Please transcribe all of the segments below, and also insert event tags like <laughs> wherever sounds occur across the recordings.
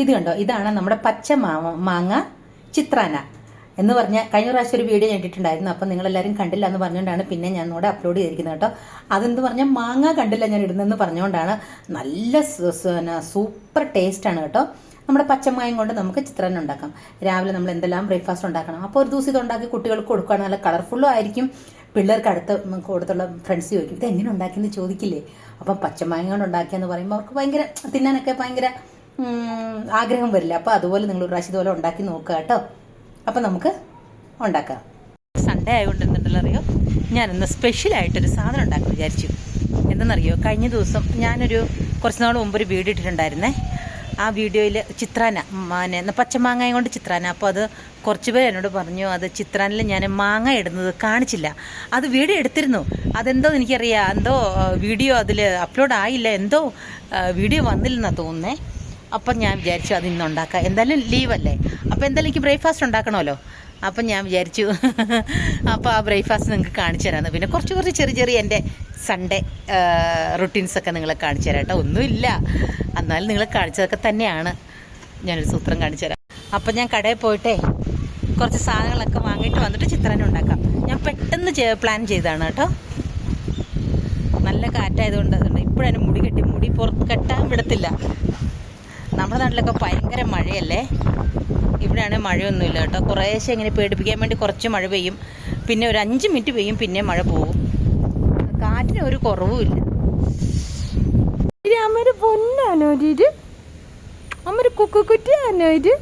ഇത് കണ്ടോ? ഇതാണ് നമ്മുടെ പച്ച മാങ്ങ ചിത്രാന എന്ന് പറഞ്ഞ കഴിഞ്ഞ പ്രാവശ്യം ഒരു വീഡിയോ ഞാൻ ഇട്ടിട്ടുണ്ടായിരുന്നു. അപ്പം നിങ്ങളെല്ലാവരും കണ്ടില്ല എന്ന് പറഞ്ഞുകൊണ്ടാണ് പിന്നെ ഞാൻ ഇവിടെ അപ്ലോഡ് ചെയ്തിരിക്കുന്നത് കേട്ടോ. അതെന്ന് പറഞ്ഞാൽ മാങ്ങ കണ്ടില്ല ഞാൻ ഇടുന്നതെന്ന് പറഞ്ഞുകൊണ്ടാണ്. നല്ല സൂപ്പർ ടേസ്റ്റ് ആണ് കേട്ടോ. നമ്മുടെ പച്ചമായം കൊണ്ട് നമുക്ക് ചിത്രം ഉണ്ടാക്കാം. രാവിലെ നമ്മൾ എന്തെല്ലാം ബ്രേക്ക്ഫാസ്റ്റ് ഉണ്ടാക്കണം? അപ്പോൾ ഒരു ദിവസം ഇത് ഉണ്ടാക്കി കുട്ടികൾക്ക് കൊടുക്കുകയാണ് നല്ല കളർഫുള്ളും ആയിരിക്കും. പിള്ളേർക്ക് അടുത്ത കൊടുത്തുള്ള ഫ്രണ്ട്സ് ചോദിക്കും ഇത് എങ്ങനെ ഉണ്ടാക്കിയെന്ന് ചോദിക്കില്ലേ? അപ്പം പച്ചമായം കൊണ്ട് ഉണ്ടാക്കിയെന്ന് പറയുമ്പോൾ അവർക്ക് ഭയങ്കര തിന്നാനൊക്കെ ഭയങ്കര ആഗ്രഹം വരില്ല. അപ്പോൾ അതുപോലെ നിങ്ങൾ ഒരു പ്രാവശ്യം ഇതുപോലെ ഉണ്ടാക്കി നോക്കുക കേട്ടോ. അപ്പൊ നമുക്ക് ഉണ്ടാക്കാം. സൺഡേ ആയതുകൊണ്ട് എന്തുണ്ടല്ലോ അറിയോ? ഞാൻ ഇന്ന് ഞാനിന്ന് സ്പെഷ്യലായിട്ടൊരു സാധനം ഉണ്ടാക്കാൻ വിചാരിച്ചു. എന്തെന്നറിയോ? കഴിഞ്ഞ ദിവസം ഞാനൊരു കുറച്ച് നാൾ മുമ്പ് ഒരു വീഡിയോ ഇട്ടിട്ടുണ്ടായിരുന്നേ. ആ വീഡിയോയിൽ ചിത്രാന മാന പച്ചമാങ്ങയും കൊണ്ട് ചിത്രാന. അപ്പോൾ അത് കുറച്ച് പേര് എന്നോട് പറഞ്ഞു അത് ചിത്രാനിൽ ഞാൻ മാങ്ങ ഇടുന്നത് കാണിച്ചില്ല. അത് വീഡിയോ എടുത്തിരുന്നു. അതെന്തോ എനിക്കറിയാം. എന്തോ വീഡിയോ അതിൽ അപ്ലോഡ് ആയില്ല. എന്തോ വീഡിയോ വന്നില്ലെന്നാണ് തോന്നുന്നേ. അപ്പം ഞാൻ വിചാരിച്ചു അത് ഇന്നുണ്ടാക്കാം. എന്തായാലും ലീവല്ലേ? അപ്പോൾ എന്തായാലും എനിക്ക് ബ്രേക്ക്ഫാസ്റ്റ് ഉണ്ടാക്കണമല്ലോ. അപ്പം ഞാൻ വിചാരിച്ചു. അപ്പോൾ ആ ബ്രേക്ക്ഫാസ്റ്റ് നിങ്ങൾക്ക് കാണിച്ചു തരാമെന്ന് പിന്നെ കുറച്ച് കുറച്ച് ചെറിയ ചെറിയ എന്റെ സൺഡേ റുട്ടീൻസൊക്കെ നിങ്ങളെ കാണിച്ചു തരാം കേട്ടോ. ഒന്നുമില്ല. എന്നാലും നിങ്ങളെ കാണിച്ചതൊക്കെ തന്നെയാണ്. ഞാനൊരു സൂത്രം കാണിച്ചു തരാം. അപ്പം ഞാൻ കടയിൽ പോയിട്ടേ കുറച്ച് സാധനങ്ങളൊക്കെ വാങ്ങിയിട്ട് വന്നിട്ട് ചിത്രാനം ഉണ്ടാക്കാം. ഞാൻ പെട്ടെന്ന് പ്ലാൻ ചെയ്തതാണ് കേട്ടോ. നല്ല കാറ്റായതുകൊണ്ട് ഇപ്പോഴതിന് മുടി കെട്ടി മുടി പുറത്ത് കെട്ടാൻ വിടത്തില്ല. നമ്മുടെ നാട്ടിലൊക്കെ ഭയങ്കര മഴയല്ലേ? ഇവിടെയാണ് മഴയൊന്നുമില്ല കേട്ടോ. കുറേശ്ശെ ഇങ്ങനെ പേടിപ്പിക്കാൻ വേണ്ടി കുറച്ച് മഴ പെയ്യും. പിന്നെ ഒരു അഞ്ച് മിനിറ്റ് പെയ്യും പിന്നെ മഴ പോവും. കാറ്റിന് ഒരു കുറവുമില്ല അമ്മൊരു പൊന്നാണോ ഇത്? അമ്മൊരു കുക്കുക്കുറ്റിയാണോ ഇത്?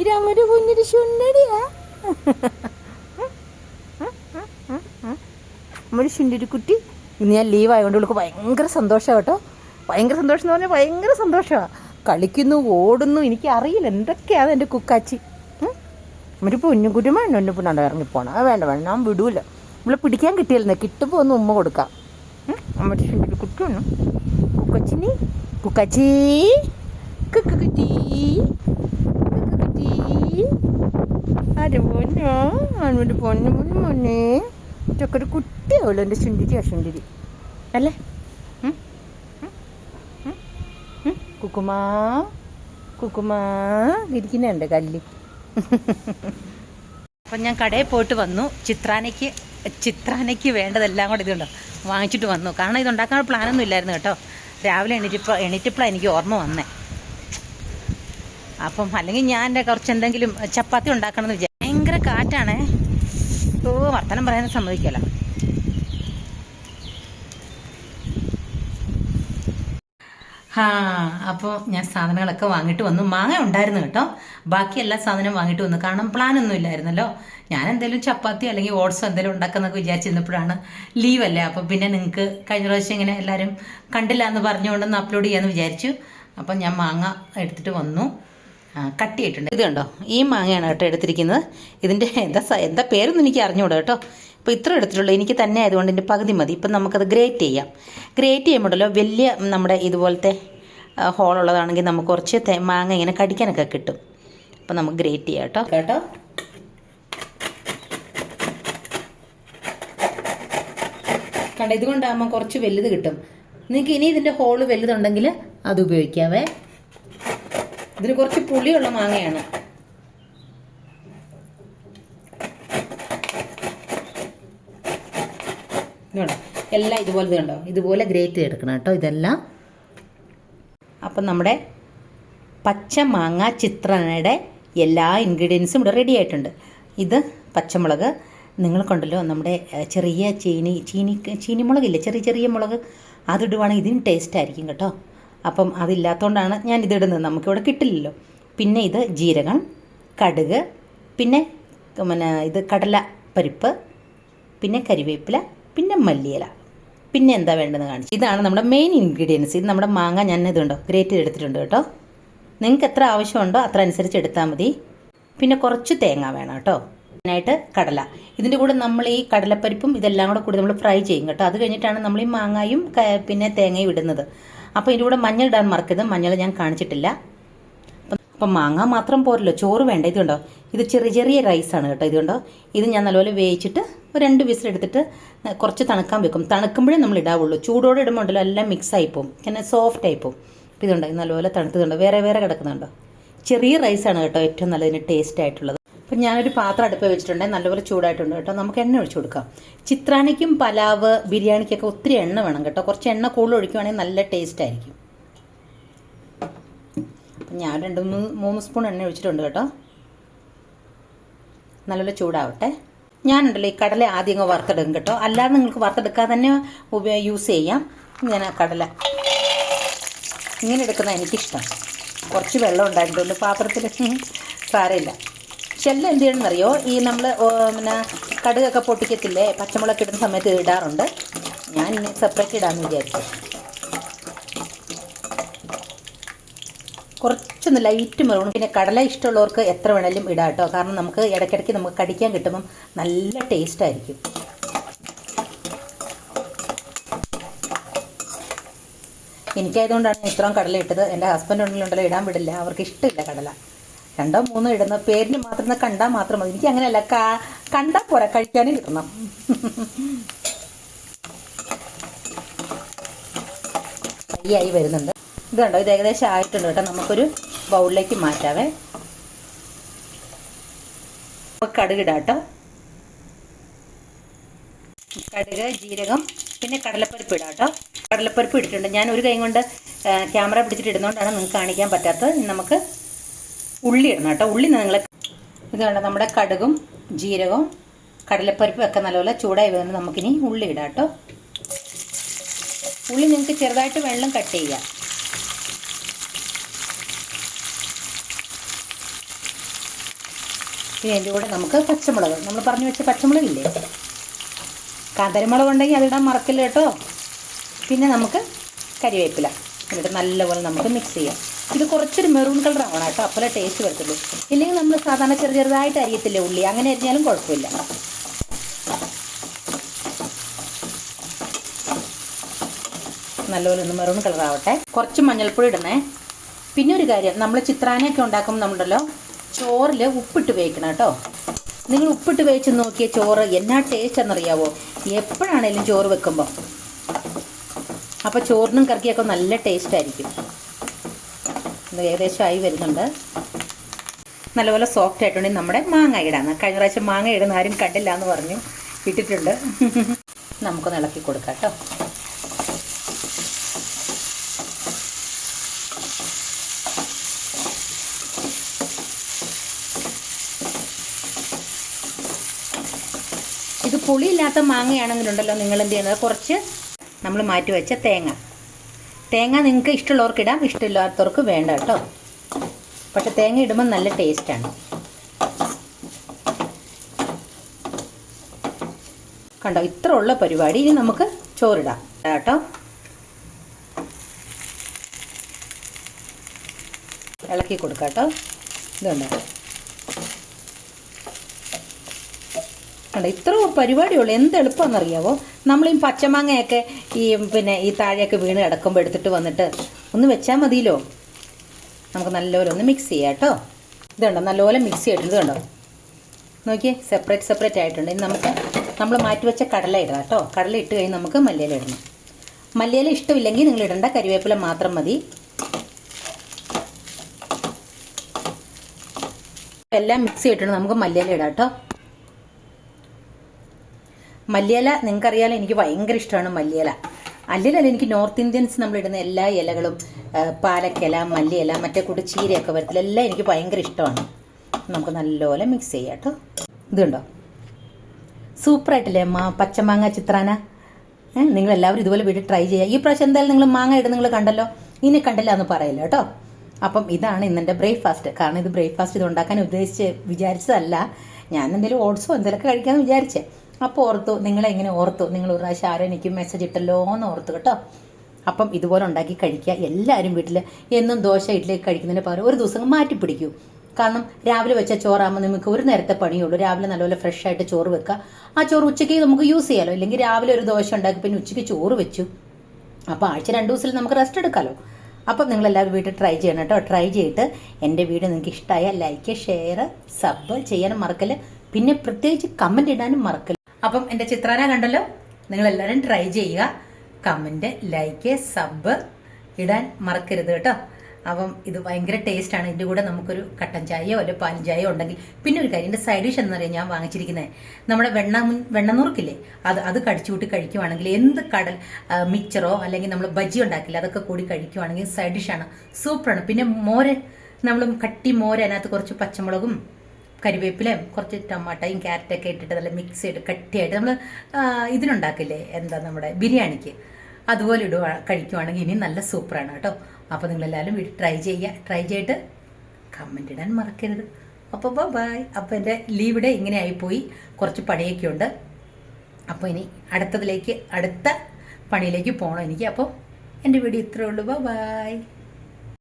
ഇത് അമ്മൊരു കുഞ്ഞിരി സുന്ദരിയാ അമ്മൊരു സുന്ദരി കുട്ടി. ഇന്ന് ഞാൻ ലീവ് ആയതുകൊണ്ട് ഇവൾക്ക് ഭയങ്കര സന്തോഷമാണ് കേട്ടോ. ഭയങ്കര സന്തോഷം എന്ന് പറഞ്ഞാൽ ഭയങ്കര സന്തോഷമാണ് കളിക്കുന്നു ഓടുന്നു എനിക്കറിയില്ല. എന്തൊക്കെയാണ് എന്റെ കുക്കാച്ചി? ഒരു പൊന്നുകുരുമാണ് എന്റെ പൊന്നാണ്ട് ഇറങ്ങിപ്പോണം അത് വേണ്ട വേണ്ട ഞാൻ വിടൂല. നമ്മളെ പിടിക്കാൻ കിട്ടിയല്ലേ? കിട്ടുമ്പോൾ ഒന്ന് ഉമ്മ കൊടുക്കാം. അമ്മയുടെ സുന്ദരി കുട്ടിയാണ് കുക്കച്ചിനി കുക്കച്ചി. കുക്കുകുറ്റി കുക്കുകുറ്റി അത് പൊന്നോ? അവനോട് പൊന്നു പൊന്നു മോനെ ഇതൊക്കെ ഒരു കുട്ടിയാവുമല്ലോ എന്റെ സുന്ദരിയാ സുന്ദരി അല്ലേ? കുക്കുമാ കുക്കുമാ ഇരിക്കുന്നുണ്ട് കല്ല്. അപ്പം ഞാൻ കടയിൽ പോയിട്ട് വന്നു. ചിത്രാനയ്ക്ക് ചിത്രാനയ്ക്ക് വേണ്ടതെല്ലാം കൂടെ ഇതുണ്ടോ. വാങ്ങിച്ചിട്ട് വന്നു. കാരണം ഇത് ഉണ്ടാക്കാൻ പ്ലാനൊന്നും ഇല്ലായിരുന്നു കേട്ടോ. രാവിലെ എണീറ്റപ്പോൾ എണീറ്റപ്പോഴാണ് എനിക്ക് ഓർമ്മ വന്നേ. അപ്പം അല്ലെങ്കിൽ ഞാൻ കുറച്ച് എന്തെങ്കിലും ചപ്പാത്തി ഉണ്ടാക്കണം എന്ന് വിചാരിച്ചു ഭയങ്കര കാറ്റാണേ. ഓ വർത്തനം പറയാനും സമ്മതിക്കല ഹാ അപ്പോൾ ഞാൻ സാധനങ്ങളൊക്കെ വാങ്ങിയിട്ട് വന്നു. മാങ്ങ ഉണ്ടായിരുന്നു കേട്ടോ. ബാക്കി എല്ലാ സാധനവും വാങ്ങിയിട്ട് വന്നു. കാരണം പ്ലാൻ ഒന്നും ഇല്ലായിരുന്നല്ലോ. ഞാൻ എന്തെങ്കിലും ചപ്പാത്തി അല്ലെങ്കിൽ ഓട്സോ എന്തെങ്കിലും ഉണ്ടാക്കുന്നൊക്കെ വിചാരിച്ചിരുന്നപ്പോഴാണ് അല്ലേ? അപ്പോൾ പിന്നെ നിങ്ങൾക്ക് കഴിഞ്ഞ പ്രാവശ്യം ഇങ്ങനെ എല്ലാവരും കണ്ടില്ല എന്ന് പറഞ്ഞുകൊണ്ടൊന്ന് അപ്ലോഡ് ചെയ്യാമെന്ന് വിചാരിച്ചു. അപ്പം ഞാൻ മാങ്ങ എടുത്തിട്ട് വന്നു. ആ, കട്ട് ചെയ്തിട്ടുണ്ട് ഇത് കണ്ടോ? ഈ മാങ്ങയാണ് കേട്ടോ എടുത്തിരിക്കുന്നത്. ഇതിന്റെ എന്താ എന്താ പേരൊന്നും എനിക്ക് അറിഞ്ഞുകൂടാ കേട്ടോ. ഇപ്പോൾ ഇത്ര എടുത്തിട്ടുള്ളൂ. എനിക്ക് തന്നെ ആയതുകൊണ്ട് എന്റെ പകുതി മതി. ഇപ്പം നമുക്കത് ഗ്രേറ്റ് ചെയ്യാം. ഗ്രേറ്റ് ചെയ്യുമ്പോഴല്ലോ വലിയ നമ്മുടെ ഇതുപോലത്തെ ഹോളുള്ളതാണെങ്കിൽ നമുക്ക് കുറച്ച് മാങ്ങ ഇങ്ങനെ കടിക്കാനൊക്കെ കിട്ടും. അപ്പോൾ നമുക്ക് ഗ്രേറ്റ് ചെയ്യാം കേട്ടോ. കേട്ടോ? കണ്ട ഇതുകൊണ്ടാകുമ്പോൾ കുറച്ച് വലുത് കിട്ടും. നിങ്ങൾക്ക് ഇനി ഇതിന്റെ ഹോൾ വലുതുണ്ടെങ്കിൽ അത് ഉപയോഗിക്കാവേ. ഇതിന് കുറച്ച് പുളിയുള്ള മാങ്ങയാണ് ഇതുണ്ടോ എല്ലാം ഇതുപോലെ കണ്ടോ? ഇതുപോലെ ഗ്രേറ്റ് ചെയ്തെടുക്കണം കേട്ടോ ഇതെല്ലാം. അപ്പം നമ്മുടെ പച്ച മാങ്ങ ചിത്രനയുടെ എല്ലാ ഇൻഗ്രീഡിയൻസും ഇവിടെ റെഡി ആയിട്ടുണ്ട്. ഇത് പച്ചമുളക്. നിങ്ങൾ കണ്ടല്ലോ നമ്മുടെ ചെറിയ ചീനി ചീനി ചീനിമുളകില്ലേ? ചെറിയ ചെറിയ മുളക്. അതിടുവാണെങ്കിൽ ഇതിന് ടേസ്റ്റ് ആയിരിക്കും കേട്ടോ. അപ്പം അതില്ലാത്തതുകൊണ്ടാണ് ഞാൻ ഇതിടുന്നത് നമുക്കിവിടെ കിട്ടില്ലല്ലോ. പിന്നെ ഇത് ജീരകം കടുക് പിന്നെ പിന്നെ ഇത് കടല പരിപ്പ് പിന്നെ കരിവേപ്പില പിന്നെ മല്ലിയില. പിന്നെ എന്താ വേണ്ടതെന്ന് കാണിച്ചു. ഇതാണ് നമ്മുടെ മെയിൻ ഇൻഗ്രീഡിയൻസ് ഇത് നമ്മുടെ മാങ്ങ ഞാൻ ഇതുണ്ടോ? ഗ്രേറ്റ് ചെയ്തെടുത്തിട്ടുണ്ട് കേട്ടോ. നിങ്ങൾക്ക് എത്ര ആവശ്യമുണ്ടോ അത്ര അനുസരിച്ച് എടുത്താൽ മതി. പിന്നെ കുറച്ച് തേങ്ങ വേണം കേട്ടോ. അതിനായിട്ട് കടല. ഇതിന്റെ കൂടെ നമ്മൾ ഈ കടലപ്പരിപ്പും ഇതെല്ലാം കൂടെ കൂടി നമ്മൾ ഫ്രൈ ചെയ്യും കേട്ടോ. അത് കഴിഞ്ഞിട്ടാണ് നമ്മൾ ഈ മാങ്ങായും പിന്നെ തേങ്ങയും ഇടുന്നത്. അപ്പോൾ ഇതിന്റെ കൂടെ മഞ്ഞൾ ഇടാൻ മറക്കരുത്. മഞ്ഞൾ ഞാൻ കാണിച്ചിട്ടില്ല. അപ്പം മാങ്ങ മാത്രം പോരല്ലോ ചോറ് വേണ്ട. ഇതുണ്ടോ? ഇത് ചെറിയ ചെറിയ റൈസാണ് കേട്ടോ ഇതുണ്ടോ? ഇത് ഞാൻ നല്ലപോലെ വേവിച്ചിട്ട് ഒരു രണ്ട് വിസിൽ എടുത്തിട്ട് കുറച്ച് തണുക്കാൻ വെക്കും. തണുക്കുമ്പോഴേ നമ്മൾ ഇടാവുള്ളൂ. ചൂടോടെ ഇടുമ്പോൾ ഉണ്ടല്ലോ എല്ലാം മിക്സ് ആയി പോകും ഇങ്ങനെ സോഫ്റ്റ് ആയി പോകും ഇതുണ്ടോ? ഇത് നല്ലപോലെ തണുത്തതുണ്ടോ വേറെ വേറെ കിടക്കുന്നുണ്ടോ? ചെറിയ റൈസാണ് കേട്ടോ ഏറ്റവും നല്ലതിന് ടേസ്റ്റ് ആയിട്ടുള്ളത്. അപ്പം ഞാനൊരു പാത്രം അടുപ്പ് വെച്ചിട്ടുണ്ട് നല്ലപോലെ ചൂടായിട്ടുണ്ട് കേട്ടോ. നമുക്ക് എണ്ണ ഒഴിച്ചു കൊടുക്കാം. ചിത്രാനിക്കും പലാവ് ബിരിയാണിക്കൊക്കെ ഒത്തിരി എണ്ണ വേണം കേട്ടോ. കുറച്ച് എണ്ണ കൂടുതൽ ഒഴിക്കുവാണെങ്കിൽ നല്ല ടേസ്റ്റ് ആയിരിക്കും. അപ്പം ഞാൻ രണ്ട് മൂന്ന് മൂന്ന് സ്പൂൺ എണ്ണ ഒഴിച്ചിട്ടുണ്ട് കേട്ടോ. നല്ലപോലെ ചൂടാവട്ടെ. ഞാനുണ്ടല്ലോ ഈ കടല ആദ്യം അങ്ങ് വറുത്തെടുക്കും കേട്ടോ. അല്ലാതെ നിങ്ങൾക്ക് വറുത്തെടുക്കാതെ തന്നെ ഉപയോഗ യൂസ് ചെയ്യാം. ഞാൻ ആ കടല. ഇങ്ങനെ എടുക്കുന്ന എനിക്കിഷ്ടം. കുറച്ച് വെള്ളം ഉണ്ടായിട്ടുണ്ട് പാത്രത്തിൽ <laughs> സാരമില്ല. ചെല്ലം എന്ത് ചെയ്യണമെന്നറിയോ? ഈ നമ്മൾ പിന്നെ കടുകൊക്കെ പൊട്ടിക്കത്തില്ലേ? പച്ചമുളക് ഇടുന്ന സമയത്ത് ഇടാറുണ്ട്. ഞാൻ സെപ്പറേറ്റ് ഇടാമെന്ന് വിചാരിച്ചു. കുറച്ചൊന്ന് ലൈറ്റ് മെറൂൺ പിന്നെ കടല ഇഷ്ടമുള്ളവർക്ക് എത്ര വേണേലും ഇടാം കേട്ടോ. കാരണം നമുക്ക് ഇടയ്ക്കിടയ്ക്ക് നമുക്ക് കടിക്കാൻ കിട്ടുമ്പം നല്ല ടേസ്റ്റ് ആയിരിക്കും. എനിക്കായതുകൊണ്ടാണ് ഇത്രയും കടല ഇട്ടത്. എന്റെ ഹസ്ബൻഡ് ഉണ്ടെങ്കിലുണ്ടല്ലോ ഇടാൻ വിടില്ല. അവർക്ക് ഇഷ്ടമില്ല കടല. രണ്ടോ മൂന്നോ ഇടുന്ന പേരിന് മാത്രം കണ്ടാൽ മാത്രം മതി. എനിക്ക് അങ്ങനെയല്ല കണ്ടാൽ പോരാ കഴിക്കാനും കിട്ടണം. <laughs> ഫ്രൈയായി വരുന്നുണ്ട്. ഇത് കണ്ടോ ഇത് ഏകദേശം ആയിട്ടുണ്ട് കേട്ടോ. നമുക്കൊരു ബൗളിലേക്ക് മാറ്റാവേ. നമുക്ക് കടുക് ജീരകം പിന്നെ കടലപ്പരിപ്പ് ഇടാം കേട്ടോ. കടലപ്പരിപ്പ് ഇട്ടിട്ടുണ്ട്. ഞാൻ ഒരു കൈ കൊണ്ട് ക്യാമറ പിടിച്ചിട്ട് ഇടുന്നതുകൊണ്ടാണ് നിങ്ങൾക്ക് കാണിക്കാൻ പറ്റാത്തത്. നമുക്ക് ഉള്ളി ഇടണം കേട്ടോ. ഉള്ളി നിങ്ങൾ ഇത് കണ്ടോ? നമ്മുടെ കടുകും ജീരകവും കടലപ്പരിപ്പും ഒക്കെ നല്ലപോലെ ചൂടായി വരുന്നത് നമുക്കിനി ഉള്ളി ഇടാം കേട്ടോ. ഉള്ളി നിങ്ങൾക്ക് ചെറുതായിട്ട് വെള്ളം കട്ട് ചെയ്യാം. പിന്നെ അതിന്റെ കൂടെ നമുക്ക് പച്ചമുളക്. നമ്മൾ പറഞ്ഞു വെച്ച പച്ചമുളകില്ലേ? കാന്തരമുളക് ഉണ്ടെങ്കിൽ അതിടാൻ മറക്കില്ല കേട്ടോ. പിന്നെ നമുക്ക് കരിവേപ്പില. എന്നിട്ട് നല്ലപോലെ നമുക്ക് മിക്സ് ചെയ്യാം. ഇത് കുറച്ചൊരു മെറൂൺ കളർ ആവണം കേട്ടോ അപ്പോഴേ ടേസ്റ്റ് വരത്തുള്ളൂ. ഇല്ലെങ്കിൽ നമ്മൾ സാധാരണ ചെറു ചെറുതായിട്ട് അരിയത്തില്ലേ ഉള്ളി അങ്ങനെ അരിഞ്ഞാലും കുഴപ്പമില്ല. നല്ലപോലെ ഒന്ന് മെറൂൺ കളർ ആവട്ടെ. കുറച്ച് മഞ്ഞൾപ്പൊടി ഇടണേ. പിന്നെ ഒരു കാര്യം നമ്മൾ ചിത്രാനയൊക്കെ ഉണ്ടാക്കുമ്പോൾ നമ്മളുണ്ടല്ലോ ചോറിൽ ഉപ്പിട്ട് വേവിക്കണം കേട്ടോ. നിങ്ങൾ ഉപ്പിട്ട് വേവിച്ച് നോക്കിയ ചോറ് എന്നാ ടേസ്റ്റ് എന്നറിയാവോ? എപ്പോഴാണേലും ചോറ് വെക്കുമ്പോൾ അപ്പോൾ ചോറിനും കറിക്കൊക്കെ നല്ല ടേസ്റ്റ് ആയിരിക്കും. ഏകദേശം ആയി വരുന്നുണ്ട്. നല്ലപോലെ സോഫ്റ്റ് ആയിട്ടുണ്ടെങ്കിൽ നമ്മുടെ മാങ്ങ ഇടാന്ന്. കഴിഞ്ഞ പ്രാവശ്യം മാങ്ങ ഇടുന്ന ആരും കണ്ടില്ല എന്ന് പറഞ്ഞു. ഇട്ടിട്ടുണ്ട്. <laughs> നമുക്കൊന്ന് ഇളക്കി കൊടുക്കാം കേട്ടോ. ഇത് പുളിയില്ലാത്ത മാങ്ങയാണെങ്കിലുണ്ടല്ലോ നിങ്ങൾ എന്ത് ചെയ്യുന്നത്? കുറച്ച് നമ്മൾ മാറ്റി വെച്ച തേങ്ങ. തേങ്ങ നിങ്ങൾക്ക് ഇഷ്ടമുള്ളവർക്ക് ഇടാം ഇഷ്ടമില്ലാത്തവർക്ക് വേണ്ട കേട്ടോ. പക്ഷെ തേങ്ങ ഇടുമ്പോൾ നല്ല ടേസ്റ്റാണ് കണ്ടോ? ഇത്ര ഉള്ള പരിപാടി ഇനി നമുക്ക് ചോറിടാം കേട്ടോ. ഇളക്കി കൊടുക്കാം കേട്ടോ. ഇതുണ്ടോ? കണ്ടോ ഇത്ര പരിപാടിയുള്ളൂ. എന്ത് എളുപ്പമെന്നറിയാവോ നമ്മൾ ഈ പച്ചമാങ്ങയൊക്കെ ഈ പിന്നെ ഈ താഴെയൊക്കെ വീണ് കിടക്കുമ്പോൾ എടുത്തിട്ട് വന്നിട്ട് ഒന്ന് വെച്ചാൽ മതിയല്ലോ. നമുക്ക് നല്ലപോലെ ഒന്ന് മിക്സ് ചെയ്യാം കേട്ടോ. ഇതുണ്ടോ നല്ലപോലെ മിക്സ് ചെയ്തിട്ടുണ്ട് കണ്ടോ? നോക്കിയേ സെപ്പറേറ്റ് സെപ്പറേറ്റ് ആയിട്ടുണ്ട്. ഇനി നമുക്ക് നമ്മൾ മാറ്റി വെച്ച കടല ഇടാം കേട്ടോ. കടല ഇട്ട് കഴിഞ്ഞ് നമുക്ക് മല്ലിയില ഇടണം. മല്ലിയില ഇഷ്ടമില്ലെങ്കിൽ നിങ്ങൾ ഇടണ്ട. കരിവേപ്പില മാത്രം മതി. എല്ലാം മിക്സ് ചെയ്തിട്ടുണ്ട്. നമുക്ക് മല്ലിയില ഇടാം കേട്ടോ. മല്ലിയില നിങ്ങൾക്കറിയാലോ എനിക്ക് ഭയങ്കര ഇഷ്ടമാണ് മല്ലിയില. അല്ലിലല്ല എനിക്ക് നോർത്ത് ഇന്ത്യൻസ് നമ്മളിടുന്ന എല്ലാ ഇലകളും പാലക്കല പാലക്കില മല്ലിയില മറ്റേ കൂട്ട് ചീരയൊക്കെ വരത്തില്ല എല്ലാം എനിക്ക് ഭയങ്കര ഇഷ്ടമാണ്. നമുക്ക് നല്ലപോലെ മിക്സ് ചെയ്യാം കേട്ടോ. ഇതുണ്ടോ സൂപ്പറായിട്ടില്ലേ മാ പച്ചമാങ്ങ ചിത്രാന? നിങ്ങൾ എല്ലാവരും ഇതുപോലെ വീട്ടിൽ ട്രൈ ചെയ്യുക ഈ പ്രാവശ്യം എന്തായാലും നിങ്ങൾ മാങ്ങ ഇടുന്ന നിങ്ങൾ കണ്ടല്ലോ? ഇനി കണ്ടില്ല എന്ന് പറയില്ല കേട്ടോ. അപ്പം ഇതാണ് ഇന്നെന്റെ ബ്രേക്ക്ഫാസ്റ്റ് കാരണം ഇത് ബ്രേക്ക്ഫാസ്റ്റ് ഇത് ഉണ്ടാക്കാൻ ഉദ്ദേശിച്ച് വിചാരിച്ചതല്ല. ഞാൻ എന്തെങ്കിലും ഓട്സോ എന്തെങ്കിലുമൊക്കെ കഴിക്കാമെന്ന് വിചാരിച്ചേ. അപ്പോൾ ഓർത്തു നിങ്ങളെങ്ങനെ ഓർത്തു? നിങ്ങൾ ഒരു പ്രാവശ്യം ആരും എനിക്ക് മെസ്സേജ് ഇട്ടല്ലോ എന്ന് ഓർത്തു കേട്ടോ. അപ്പം ഇതുപോലെ ഉണ്ടാക്കി കഴിക്കുക. എല്ലാവരും വീട്ടിൽ എന്നും ദോശ ഇഡ്ഡലി കഴിക്കുന്നതിന് പകരം ഒരു ദിവസം മാറ്റി പിടിക്കൂ. കാരണം രാവിലെ വെച്ച ചോറാകുമ്പോൾ നമുക്ക് ഒരു നേരത്തെ പണിയുള്ളൂ. രാവിലെ നല്ലപോലെ ഫ്രഷ് ആയിട്ട് ചോറ് വെക്കുക. ആ ചോറ് ഉച്ചയ്ക്ക് നമുക്ക് യൂസ് ചെയ്യാമല്ലോ ഇല്ലെങ്കിൽ രാവിലെ ഒരു ദോശ ഉണ്ടാക്കി പിന്നെ ഉച്ചയ്ക്ക് ചോറ് വെച്ചു. അപ്പോൾ ആഴ്ച രണ്ട് ദിവസത്തിൽ നമുക്ക് റെസ്റ്റ് എടുക്കാമല്ലോ അപ്പം നിങ്ങൾ എല്ലാവരും വീട്ടിൽ ട്രൈ ചെയ്യണം കേട്ടോ. ട്രൈ ചെയ്തിട്ട് എന്റെ വീഡിയോ നിങ്ങൾക്ക് ഇഷ്ടമായ ലൈക്ക് ഷെയർ സബ് ചെയ്യാനും മറക്കൽ പിന്നെ പ്രത്യേകിച്ച് കമന്റ് ഇടാനും മറക്കൽ അപ്പം എന്റെ ചിത്രാന കണ്ടല്ലോ? നിങ്ങൾ എല്ലാവരും ട്രൈ ചെയ്യുക. കമന്റ് ലൈക്ക് സബ് ഇടാൻ മറക്കരുത് കേട്ടോ. അപ്പം ഇത് ഭയങ്കര ടേസ്റ്റാണ് ഇതിന്റെ കൂടെ നമുക്കൊരു കട്ടൻ ചായയോ അല്ലെ പാലും ചായയോ ഉണ്ടെങ്കിൽ പിന്നെ ഒരു കാര്യം എന്റെ സൈഡ് ഡിഷ് എന്ന് പറയാൻ ഞാൻ വാങ്ങിച്ചിരിക്കുന്നത് നമ്മുടെ വെണ്ണ വെണ്ണനുറുക്കില്ലേ അത് അത് കടിച്ചു കഴിക്കുവാണെങ്കിൽ എന്ത് കടൽ മിച്ചറോ അല്ലെങ്കിൽ നമ്മൾ ബജി ഉണ്ടാക്കില്ല അതൊക്കെ കൂടി കഴിക്കുവാണെങ്കിൽ സൈഡ് ഡിഷാണ് സൂപ്പറാണ് പിന്നെ മോര് നമ്മൾ കട്ടി മോര് അതിനകത്ത് കുറച്ച് പച്ചമുളകും കരിവേപ്പിലയും കുറച്ച് ടൊമാറ്റോയും ക്യാരറ്റൊക്കെ ഇട്ടിട്ട് നല്ല മിക്സ് ചെയ്ത് കട്ടിയായിട്ട് നമ്മൾ ഇതിനുണ്ടാക്കില്ലേ? എന്താ നമ്മുടെ ബിരിയാണിക്ക്. അതുപോലെ ഇടുക കഴിക്കുവാണെങ്കിൽ ഇനി നല്ല സൂപ്പറാണ് കേട്ടോ. അപ്പോൾ നിങ്ങളെല്ലാവരും വീട്ടിൽ ട്രൈ ചെയ്യുക. ട്രൈ ചെയ്തിട്ട് കമന്റ് ഇടാൻ മറക്കരുത്. അപ്പോൾ ബായ് അപ്പോൾ എന്റെ ലീവ് ഡേ ഇങ്ങനെ ആയിപ്പോയി. കുറച്ച് പണിയൊക്കെ ഉണ്ട്. അപ്പോൾ ഇനി അടുത്തതിലേക്ക് അടുത്ത പണിയിലേക്ക് പോകണം എനിക്ക്. അപ്പോൾ എന്റെ വീഡിയോ ഇത്രയേ ഉള്ളൂ. ബൈ